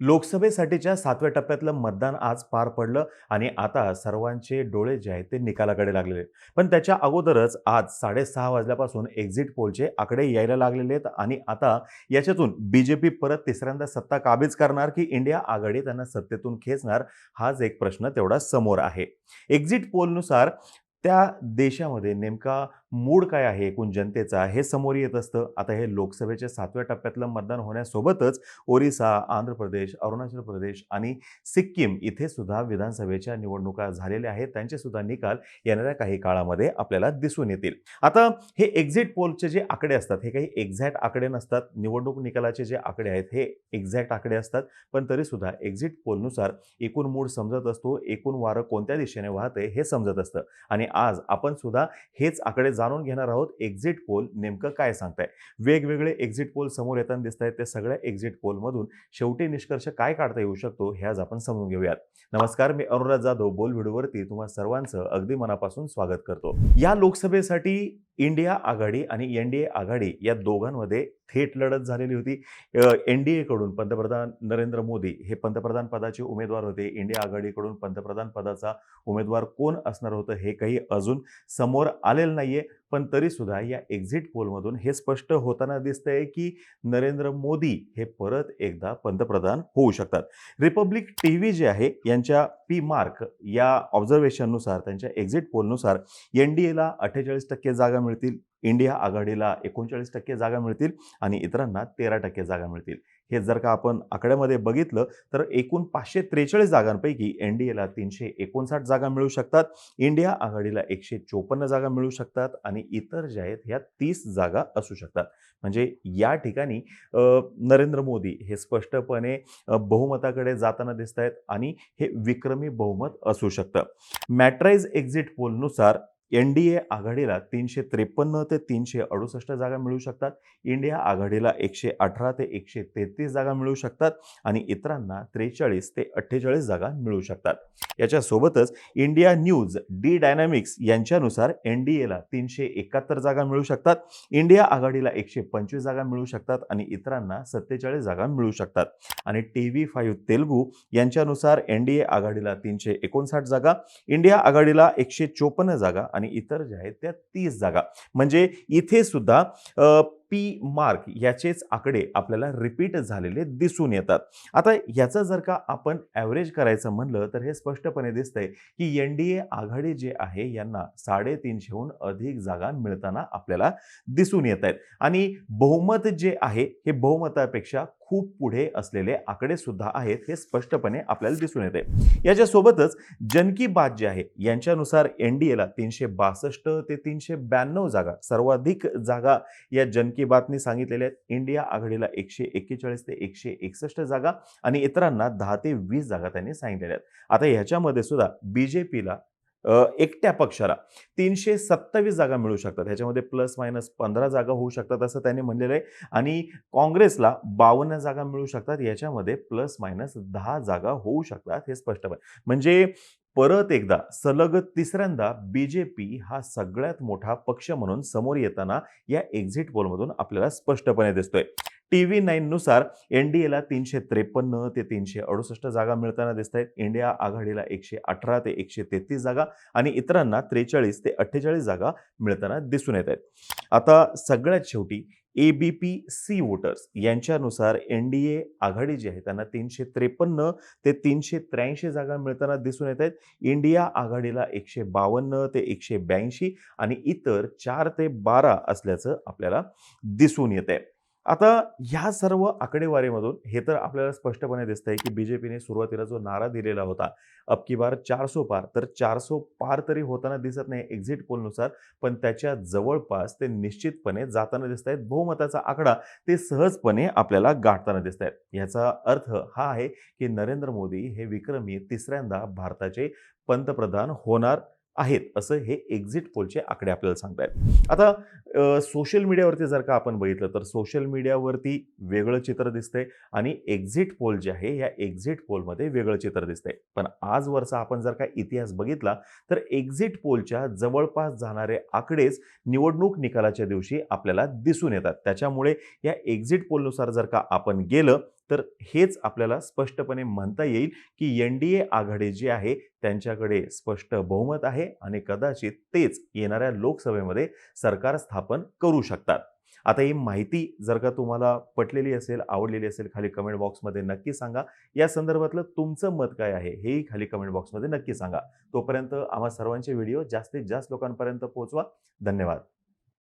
लोकसभेसाठीच्या सातव्या टप्प्यातलं मतदान आज पार पडलं आणि आता सर्वांचे डोळे जे आहेत ते निकालाकडे लागलेले पण त्याच्या अगोदरच आज साडेसहा वाजल्यापासून एक्झिट पोलचे आकडे यायला लागलेले आहेत आणि आता याच्यातून बी जे पी परत तिसऱ्यांदा सत्ता काबीज करणार की इंडिया आघाडी त्यांना सत्तेतून खेचणार हाच एक प्रश्न तेवढा समोर आहे. एक्झिट पोलनुसार त्या देशामध्ये नेमका मूड काय आहे एकूण जनतेचा? हे समोर येत असतं. आता हे लोकसभेच्या सातव्या टप्प्यातलं मतदान होण्यासोबतच ओरिसा आंध्र प्रदेश अरुणाचल प्रदेश आणि सिक्कीम इथे सुद्धा विधानसभेच्या निवडणुका झालेल्या आहेत. त्यांचे सुद्धा निकाल येणाऱ्या काही काळामध्ये आपल्याला दिसून येतील. आता हे एक्झिट पोलचे जे आकडे असतात हे काही एक्झॅक्ट आकडे नसतात. निवडणूक निकालाचे जे आकडे आहेत हे एक्झॅक्ट आकडे असतात. पण तरी सुद्धा एक्झिट पोलनुसार एकूण मूड समजत असतो. एकूण वारं कोणत्या दिशेने वाहते हे समजत असतं. आणि आज आपण सुद्धा हेच आकडे जाणून घेणार आहोत एक्झिट पोल नेमकं काय सांगताय. वेगवेगळे एक्झिट पोल समोर येताना दिसत आहेत त्या सगळ्या एक्झिट पोलमधून शेवटी निष्कर्ष काय काढता येऊ शकतो हे आज आपण समजून घेऊयात. नमस्कार मी अनुराज जाधव बोल व्हिडिओवरती तुम्हा सर्वांचं अगदी मनापासून स्वागत करतो. या लोकसभेसाठी इंडिया आघाडी आणि एन डी ए आघाडी या दोघांमध्ये थेट लढत झालेली होती. एन डी एकडून पंतप्रधान नरेंद्र मोदी हे पंतप्रधान पदाचे उमेदवार होते. इंडिया आघाडीकडून पंतप्रधान पदाचा उमेदवार कोण असणार होतं हे काही अजून समोर आलेलं नाहीये. पण तरीसुद्धा या एक्झिट पोलमधून हे स्पष्ट होताना दिसतंय की नरेंद्र मोदी हे परत एकदा पंतप्रधान होऊ शकतात. रिपब्लिक टी व्ही जे आहे यांच्या पी मार्क या ऑब्झर्वेशननुसार त्यांच्या एक्झिट पोलनुसार एन डी एला अठ्ठेचाळीस टक्के जागा मिळतील. इंडिया आघाडीला एकोणचाळीस टक्के जागा मिळतील आणि इतरांना तेरा टक्के जागा मिळतील. हे जर का आपण आकड्यामध्ये बघितलं तर एकूण पाचशे त्रेचाळीस जागांपैकी एन डी एला तीनशे एकोणसाठ जागा मिळू शकतात इंडिया आघाडीला एकशे चोपन्न जागा मिळू शकतात आणि इतर ज्या आहेत ह्या तीस जागा असू शकतात. म्हणजे या ठिकाणी नरेंद्र मोदी हे स्पष्टपणे बहुमताकडे जाताना दिसत आहेत आणि हे विक्रमी बहुमत असू शकतं. मॅट्राईज एक्झिट पोलनुसार एन डी ए आघाडीला तीनशे त्रेपन्न ते तीनशे अडुसष्ट जागा मिळू शकतात. इंडिया आघाडीला एकशे अठरा ते एकशे तेहतीस जागा मिळू शकतात आणि इतरांना त्रेचाळीस ते अठ्ठेचाळीस जागा मिळू शकतात. याच्यासोबतच इंडिया न्यूज डी डायनामिक्स यांच्यानुसार एन डी एला तीनशे एकाहत्तर जागा मिळू शकतात. इंडिया आघाडीला एकशे पंचवीस जागा मिळू शकतात आणि इतरांना सत्तेचाळीस जागा मिळू शकतात. आणि टी व्ही फाईव्ह तेलुगू यांच्यानुसार एन डी ए आघाडीला तीनशे एकोणसाठ जागा इंडिया आघाडीला एकशे चोपन्न जागा आणि इतर ज्या आहेत त्या तीस जागा. म्हणजे इथे सुद्धा पी मार्क याचेच आकडे आपल्याला रिपीट झालेले दिसून येतात. आता याचं जर का आपण ॲव्हरेज करायचं म्हणलं तर हे स्पष्टपणे दिसतंय की एन डी ए आघाडी जे आहे यांना साडेतीनशेहून अधिक जागा मिळताना आपल्याला दिसून येत आहेत. आणि बहुमत जे आहे हे बहुमतापेक्षा खूप पुढे असलेले आकडे सुद्धा आहेत हे स्पष्टपणे आपल्याला दिसून येते याच्यासोबतच जनकी बात जे आहे यांच्यानुसार एन डी एला तीनशे बासष्ट ते तीनशे ब्याण्णव जागा सर्वाधिक जागा या जनकी की बातमी सांगितलेल्या आहेत. इंडिया आघाडीला एकशे एक्केचाळीस ते एकशे एकसष्ट जागा आणि इतरांना दहा ते वीस जागा त्यांनी सांगितलेल्या आहेत. आता ह्याच्यामध्ये सुद्धा बी जे पीला एकट्या पक्षाला तीनशे सत्तावीस जागा मिळू शकतात. ह्याच्यामध्ये प्लस मायनस पंधरा जागा होऊ शकतात असं त्यांनी म्हणलेलं आहे. आणि काँग्रेसला बावन्न जागा मिळू शकतात. याच्यामध्ये प्लस मायनस दहा जागा होऊ शकतात हे स्पष्टपणे म्हणजे परत एकदा सलग तिसऱ्यांदा बी जे पी हा सगळ्यात मोठा पक्ष म्हणून समोर येताना या एक्झिट पोलमधून आपल्याला स्पष्टपणे दिसतोय. टी व्ही नाईननुसार एन डी एला तीनशे त्रेपन्न ते तीनशे अडुसष्ट जागा मिळताना दिसत आहेत इंडिया आघाडीला एकशे अठरा ते एकशे तेहतीस जागा आणि इतरांना त्रेचाळीस ते अठ्ठेचाळीस जागा मिळताना दिसून येत आहेत आता सगळ्यात शेवटी A B P C voters यांच्यानुसार N D A आघाडी जी आहे त्यांना तीनशे त्रेपन्न ते तीनशे त्र्याऐंशी जागा मिळताना दिसून येत आहेत. इंडिया आघाडीला एकशे बावन्न ते एकशे ब्याऐंशी आणि इतर चार ते बारा असल्याचं आपल्याला दिसून येत आहे आता ह्या सर्व आकडेवारीमधून हे तर आपल्याला स्पष्टपणे दिसतंय की बी जे पीने सुरुवातीला जो नारा दिलेला होता अब की बार चारसो पार तर चारसो पार तरी होताना दिसत नाही एक्झिट पोलनुसार पण त्याच्या जवळपास ते निश्चितपणे जाताना दिसत आहेत बहुमताचा आकडा ते सहजपणे आपल्याला गाठताना दिसत आहेत याचा अर्थ हा आहे की नरेंद्र मोदी हे विक्रमी तिसऱ्यांदा भारताचे पंतप्रधान होणार आहेत असं हे एक्झिट पोलचे आकडे आपल्याला सांगतायत. आता सोशल मीडियावरती जर का आपण बघितलं तर सोशल मीडियावरती वेगळं चित्र दिसतंय आणि एक्झिट पोल जे आहे या एक्झिट पोलमध्ये वेगळं चित्र दिसतंय. पण आजवरचा आपण जर का इतिहास बघितला तर एक्झिट पोलच्या जवळपास जाणारे आकडेच निवडणूक निकालाच्या दिवशी आपल्याला दिसून येतात. त्याच्यामुळे या एक्झिट पोलनुसार जर का आपण गेलं तर हेच आपल्याला स्पष्टपणे म्हणता येईल की एन डी ए आघाडी जी आहे त्यांच्याकडे स्पष्ट बहुमत आहे आणि कदाचित तेच येणाऱ्या लोकसभेमध्ये सरकार स्थापन करू शकतात. आता ही माहिती जर का तुम्हाला पटलेली असेल आवडलेली असेल खाली कमेंट बॉक्समध्ये नक्की सांगा. या संदर्भातलं तुमचं मत काय आहे हेही खाली कमेंट बॉक्समध्ये नक्की सांगा. तोपर्यंत आम्हा सर्वांचे व्हिडिओ जास्तीत जास्त लोकांपर्यंत पोहोचवा. धन्यवाद.